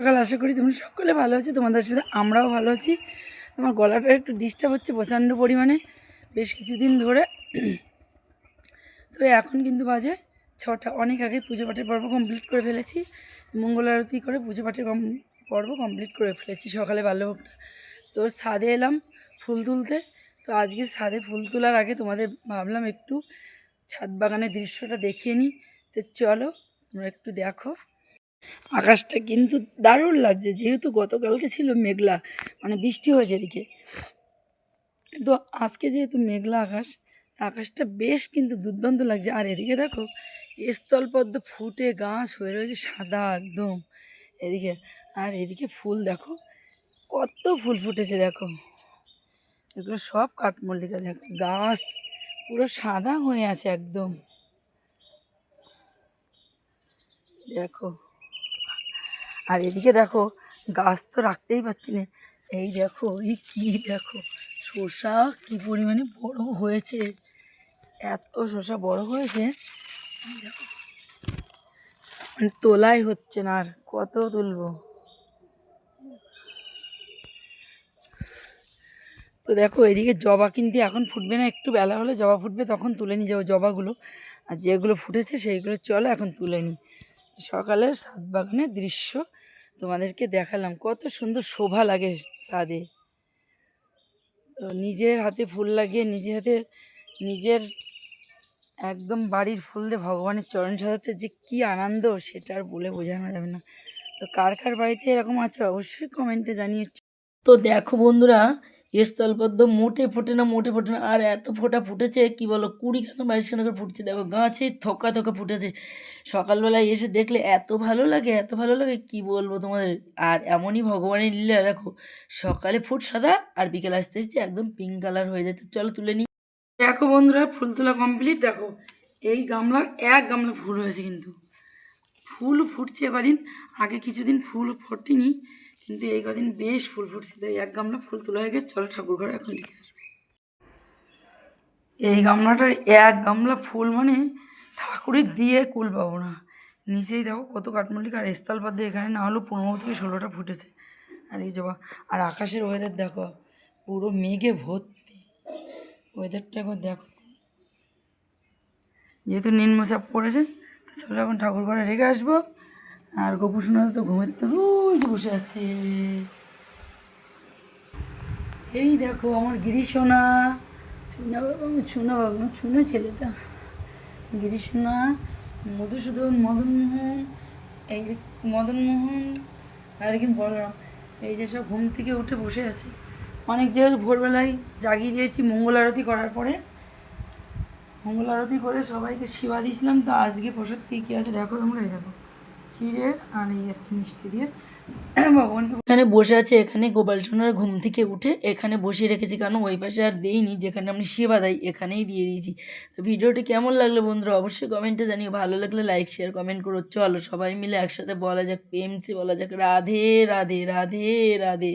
সকাল, আশা করি তোমরা সকলে ভালো আছো, তোমাদের সাথে আমরাও ভালো আছি। তোমার গলাটা একটু ডিস্টার্ব হচ্ছে প্রচণ্ড পরিমাণে, বেশ কিছুদিন ধরে। তো এখন কিন্তু বাজে ছটা, অনেক আগে পুজো পাঠের পর্ব কমপ্লিট করে ফেলেছি। মঙ্গল আরতি করে পুজো পাঠের পর্ব কমপ্লিট করে ফেলেছি সকালে বাল্যভোগটা তো ছাদে এলাম ফুল তুলতে। তো আজকে ছাদে ফুল তোলার আগে তোমাদের ভাবলাম একটু ছাদ বাগানের দৃশ্যটা দেখিয়ে নিই। তো চলো, তোমরা একটু দেখো। আকাশটা কিন্তু দারুণ লাগছে, যেহেতু গতকালকে ছিল মেঘলা মানে বৃষ্টি হয়েছে এদিকে। তো আজকে যেহেতু মেঘলা আকাশ আকাশটা বেশ কিন্তু দুর্দান্ত লাগছে। আর এদিকে দেখো, স্থলপদ্ম ফুটে গাছ হয়ে রয়েছে সাদা একদম, এদিকে। আর এদিকে ফুল দেখো, কত ফুল ফুটেছে দেখো। এগুলো সব কাঠমল্লিকা দেখো, গাছ পুরো সাদা হয়ে আছে একদম। দেখো। আর এদিকে দেখো, গাছ তো রাখতেই পারছি না। এই দেখো, এই কি দেখো, শসা কি পরিমাণে বড় হয়েছে। এত শসা বড় হয়েছে মানে তোলাই হচ্ছে না আর, কত তুলবো? তো দেখো, এদিকে জবা কিন্তু এখন ফুটবে না, একটু বেলা হলে জবা ফুটবে, তখন তুলে নিয়ে যাব জবাগুলো। আর যেগুলো ফুটেছে, সেইগুলো চলো এখন তুলে নিই। সকালের ছাদ বাগানের দৃশ্য তোমাদেরকে দেখালাম। কত সুন্দর শোভা লাগে ছাদে। তো নিজের হাতে ফুল লাগিয়ে নিজের হাতে নিজের একদম বাড়ির ফুল দিয়ে ভগবানের চরণ সাজাতে যে কী আনন্দ, সেটা আর বলে বোঝানো যাবে না। তো কার কার বাড়িতে এরকম আছে অবশ্যই কমেন্টে জানিয়ে তো দেখো বন্ধুরা স্থলপদ্ম মোটে ফোটে না, মোটে ফোটে না। আর এত ফোটা ফুটেছে, কি বলো, কুড়িখানা, বাইশখানা করে ফুটছে। দেখো, গাছে থোকা থোকা ফুটেছে। সকালবেলায় এসে দেখলে এত ভালো লাগে, এত ভালো লাগে, কি বলব তোমাদের? আর এমনই ভগবানের লীলা, দেখো, সকালে ফুট সাদা আর বিকেল আসতে আসতে একদম পিঙ্ক কালার হয়ে যেত। চলো, তুলে নিই। দেখো বন্ধুরা, ফুল তোলা কমপ্লিট দেখো, এই গামলার এক গামলা ফুল হয়েছে কিন্তু। ফুল ফুটছে কদিন? আগে কিছুদিন ফুল ফোটেনি। কিন্তু এই কদিন বেশ ফুল ফুটছে, তাই এক গামলা ফুল তোলা হয়ে গেছে। চলো ঠাকুর ঘরে এখন রেখে আসব। এই গামলাটার এক গামলা ফুল মানে ঠাকুরের দিয়ে কুল পাবো না। নিচেই দেখো কত কাঠমল্লিক আর স্থলপাত দিয়ে এখানে না হলেও পনেরো থেকে ষোলোটা ফুটেছে। আর এই জবা আর আকাশের ওয়েদার দেখো, পুরো মেঘে ভর্তি। ওয়েদারটা একবার দেখো। যেহেতু নিম্নচাপ পড়েছে, তো চলো এখন ঠাকুর ঘরে রেখে আসব। আর গোপু সোনা তো ঘুমের তো যে বসে আছে। এই দেখো আমার গিরি সোনা সোনা বাবা সোনা বাবা সোনা ছেলেটা। গিরি সোনা মধুসূদন, মদনমোহন, এই যে মদনমোহন আর কি বলরাম এই যে সব ঘুম থেকে উঠে বসে আছে। অনেক জায়গায় ভোরবেলায় জাগিয়ে দিয়েছি মঙ্গল আরতি করার পরে। মঙ্গল আরতি করে সবাইকে সেবা দিয়েছিলাম, তো আজকে প্রসাদ কী কী আছে দেখো তোমরা, এই দেখো। চিড়ে আর এই একটু মিষ্টি দিয়ে এখানে বসে আছে, এখানে গোপাল সোনার ঘুম থেকে উঠে এখানে বসিয়ে রেখেছি, কারণ ওই পাশে আর দেইনি, যেখানে আমি সেবা দেয় এখানেই দিয়ে দিয়েছি। তো ভিডিওটি কেমন লাগল বন্ধুরা অবশ্যই কমেন্টে জানিও, ভালো লাগলে লাইক শেয়ার কমেন্ট করো। চলো সবাই মিলে একসাথে বলা যাক প্রেমসি বলা যাক, রাধে রাধে রাধে রাধে।